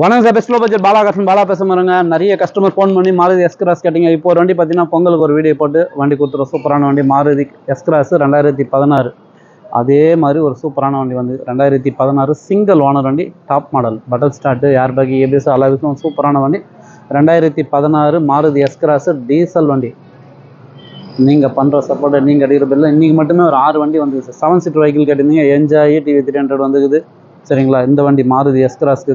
வணக்கம் sir. Best low budget பாலாகாசன் பாலா பேச மாருங்க நிறைய கஸ்டமர் ஃபோன் பண்ணி மாருதி எஸ் கிராஸ் கேட்டிங்க. இப்போ ஒரு வண்டி பார்த்தீங்கன்னா பொங்கலுக்கு ஒரு வீடியோ போட்டு வண்டி கொடுத்துரும் சூப்பரான வண்டி. மாருதி எஸ் கிராஸ் ரெண்டாயிரத்தி பதினாறு. அதே மாதிரி ஒரு சூப்பரான வண்டி வந்து ரெண்டாயிரத்தி பதினாறு சிங்கிள் ஓனர் வண்டி top model button start air bag ABS அலாவிஸும் சூப்பரான வண்டி. ரெண்டாயிரத்தி பதினாறு மாருதி எஸ் கிராஸ் டீசல் வண்டி. நீங்கள் பண்ணுற சப்போர்ட் நீங்கள் அடிக்கிற பில்ல இன்றைக்கி மட்டுமே ஒரு ஆறு வண்டி வந்து சார். செவன் சீட்டர் வெஹிக்கிள் கேட்டிருந்தீங்க. என்ஜாய் டிவி த்ரீ ஹண்ட்ரட் வந்துக்குது சரிங்களா? இந்த வண்டி மாருதி எஸ் கிராஸ்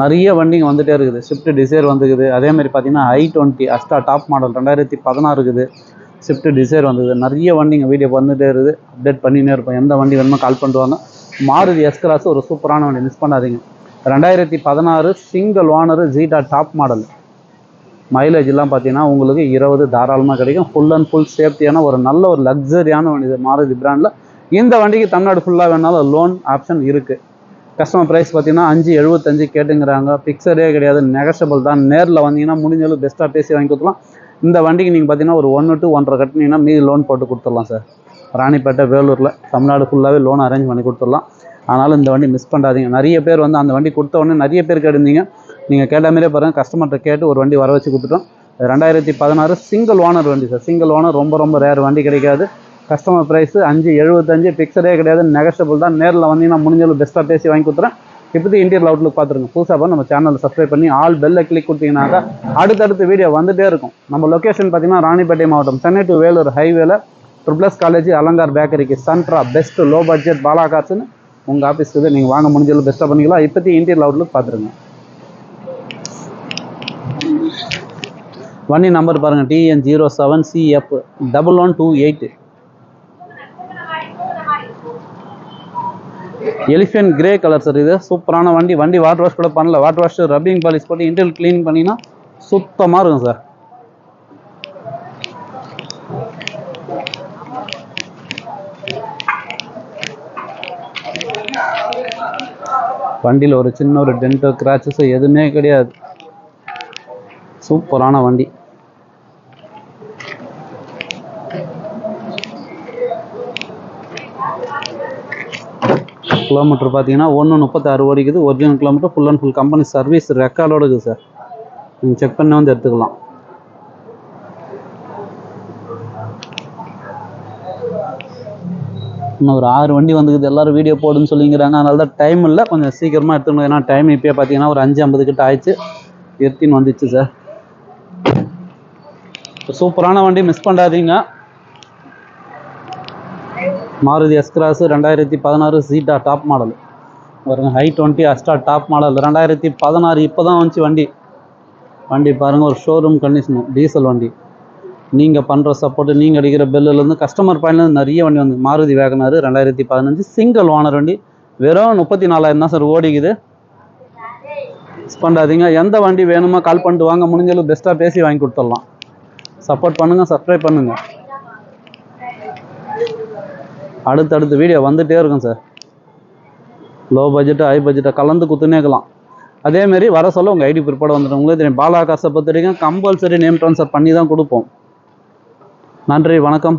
நிறைய வண்டிங்க வந்துகிட்டே இருக்குது. ஸ்விஃப்ட் டிசைர் வந்துக்குது. அதே மாதிரி பார்த்தீங்கன்னா i twenty Asta top model ரெண்டாயிரத்தி பதினாறு இருக்குது. ஸ்விஃப்ட் டிசைர் வந்தது நிறைய வண்டிங்க வீடியோ வந்துகிட்டே இருக்குது. அப்டேட் பண்ணினே இருப்போம். எந்த வண்டி வேணுமோ கால் பண்ணிட்டு வாங்க மாருதி எஸ்கிராஸ் ஒரு சூப்பரான வண்டி. மிஸ் பண்ணாதீங்க. ரெண்டாயிரத்தி பதினாறு single owner zeta top model மைலேஜ்லாம் பார்த்தீங்கன்னா உங்களுக்கு இருபது தாராளமாக கிடைக்கும். ஃபுல் அண்ட் ஃபுல் சேஃப்டியான ஒரு நல்ல ஒரு லக்ஸரியான வண்டி இது மாருதி பிராண்டில் இந்த வண்டிக்கு தமிழ்நாடு ஃபுல்லாக வேணாலும் லோன் ஆப்ஷன் இருக்குது கஸ்டமர் ப்ரைஸ் பார்த்தீங்கன்னா அஞ்சு எழுபத்தஞ்சு கேட்டுங்கிறாங்க. பிக்சரே கிடையாது நெகஷபிள் தான். நேரில் வந்தீங்கன்னா முடிஞ்சளவு பெஸ்ட்டாக பேசி வாங்கி கொடுத்துலாம் இந்த வண்டிக்கு நீங்கள் பார்த்தீங்கன்னா ஒரு ஒன்று டு ஒன்றரை கட்டினீங்கன்னா மீதி லோன் போட்டு கொடுத்துடலாம் சார் ராணிப்பேட்டை வேலூரில் தமிழ்நாடு ஃபுல்லாகவே லோன் அரேஞ்ச் பண்ணி கொடுத்துடலாம். ஆனாலும் இந்த வண்டி மிஸ் பண்ணாதீங்க. நிறைய பேர் வந்து அந்த வண்டி கொடுத்த உடனே நிறைய பேர் கேட்டிருந்தீங்க. நீங்கள் கேட்ட மாதிரியே பாருங்கள் கஸ்டமர்கிட்ட கேட்டு ஒரு வண்டி வர வச்சு கொடுத்துட்டோம். ரெண்டாயிரத்தி பதினாறு சிங்கிள் ஓனர் வண்டி சார் சிங்கிள் ஓனர் ரொம்ப ரொம்ப ரேர் வண்டி கிடைக்காது. கஸ்டமர் ப்ரைஸ் அஞ்சு எழுபத்தஞ்சு பிக்சடே கிடையாது. நெகஷபிள் தான். நேரில் வந்தீங்கன்னா முடிஞ்சளவு பெஸ்ட்டாக பேசி வாங்கி கொடுத்துறேன். இப்போதைக்கு இன்டீரியர் அவுட்லுக் பார்த்துருங்க. புதுசாக பார்த்து நம்ம சேனலை சப்ஸ்கிரைப் பண்ணி ஆல் பெல்லை கிளிக் கொடுத்தீங்கன்னாக்கா அடுத்தடுத்து வீடியோ வந்துகிட்டே இருக்கும். நம்ம லொக்கேஷன் பார்த்தீங்கன்னா ராணிப்பேட்டை மாவட்டம். சென்னை டு வேலூர் ஹைவேல ட்ரிப்ளஸ் காலேஜ் அலங்கார் பேக்கரிக்கு சன்ட்ரா பெஸ்ட் லோ பட்ஜெட் பாலா உங்கள் ஆஃபீஸ்க்கு நீங்கள் வாங்க முடிஞ்சளவு பெஸ்ட்டாக பண்ணிக்கலாம். இப்போதைக்கு இன்டீரியர் அவுட்லுக் பார்த்துருங்க. வண்டி நம்பர் பாருங்கள் TN zero seven CF double one two eight elephant grey colour sir இது. சூப்பரான வண்டி. வண்டி வாட்டர் வாஷ் கூட பண்ணல. வாட்டர் வாஷ் ரப்பிங் பாலிஷ் போட்டு இன்டெல் க்ளீன் பண்ணினா சுத்தமாக இருக்கும் சார். வண்டியில் ஒரு சின்ன ஒரு டென்ட்டோ கிராச்சஸோ எதுவுமே கிடையாது. சூப்பரான வண்டி. கிலோமீட்டர் பார்த்தீங்கன்னா ஒன்று முப்பத்தாறு ஓடிக்குது. Original kilometre full and full company service ரெக்கார்டோடு இருக்குது சார். நீங்கள் செக் பண்ணி வந்து எடுத்துக்கலாம். இன்னும் ஒரு ஆறு வண்டி வந்துக்குது. எல்லாரும் வீடியோ போடுன்னு சொல்லிங்கிறாங்க. அதனால தான் டைம் இல்லை. கொஞ்சம் சீக்கிரமாக எடுத்துக்கணும். ஏன்னா டைம் இப்போயே பார்த்தீங்கன்னா ஒரு அஞ்சு ஐம்பது கிட்ட ஆயிடுச்சு. எத்தின்னு வந்துச்சு சார். சூப்பரான வண்டி மிஸ் பண்ணாதீங்க. மாருதி எஸ்கிராஸு ரெண்டாயிரத்தி பதினாறு சீட்டா டாப் மாடல் பாருங்கள் i twenty Asta top model ரெண்டாயிரத்தி பதினாறு இப்போ தான் வந்துச்சு வண்டி. வண்டி பாருங்கள் ஒரு ஷோரூம் கண்டிஷனு டீசல் வண்டி. நீங்கள் பண்ணுற சப்போர்ட்டு நீங்கள் அடிக்கிற பில்லுலேருந்து கஸ்டமர் பாயிண்ட்லேருந்து நிறைய வண்டி வந்து மாருதி வேகனார் ரெண்டாயிரத்தி பதினஞ்சு சிங்கிள் ஓனர் வண்டி. வெறும் முப்பத்தி நாலாயிரம் தான் சார் ஓடிக்குது. மிஸ் பண்ணாதீங்க. எந்த வண்டி வேணுமோ கால் பண்ணிட்டு வாங்க. முடிஞ்சளவு பெஸ்ட்டாக பேசி வாங்கி கொடுத்துடலாம். சப்போர்ட் பண்ணுங்கள் சப்ஸ்கிரைப் பண்ணுங்கள் அடுத்தடுத்த வீடியோ வந்துகிட்டே இருக்கும் சார் லோ பட்ஜெட்டு ஹை பட்ஜெட்டை கலந்து குத்துனேக்கலாம் அதேமாரி வர சொல்ல உங்கள் ஐடி பிற்பாடு வந்துடும் உங்களுக்கு தெரியும் பாலா காசை பொறுத்த வரைக்கும் கம்பல்சரி நேம் ட்ரான்ஸ்ஃபர் பண்ணி தான் கொடுப்போம். நன்றி வணக்கம்.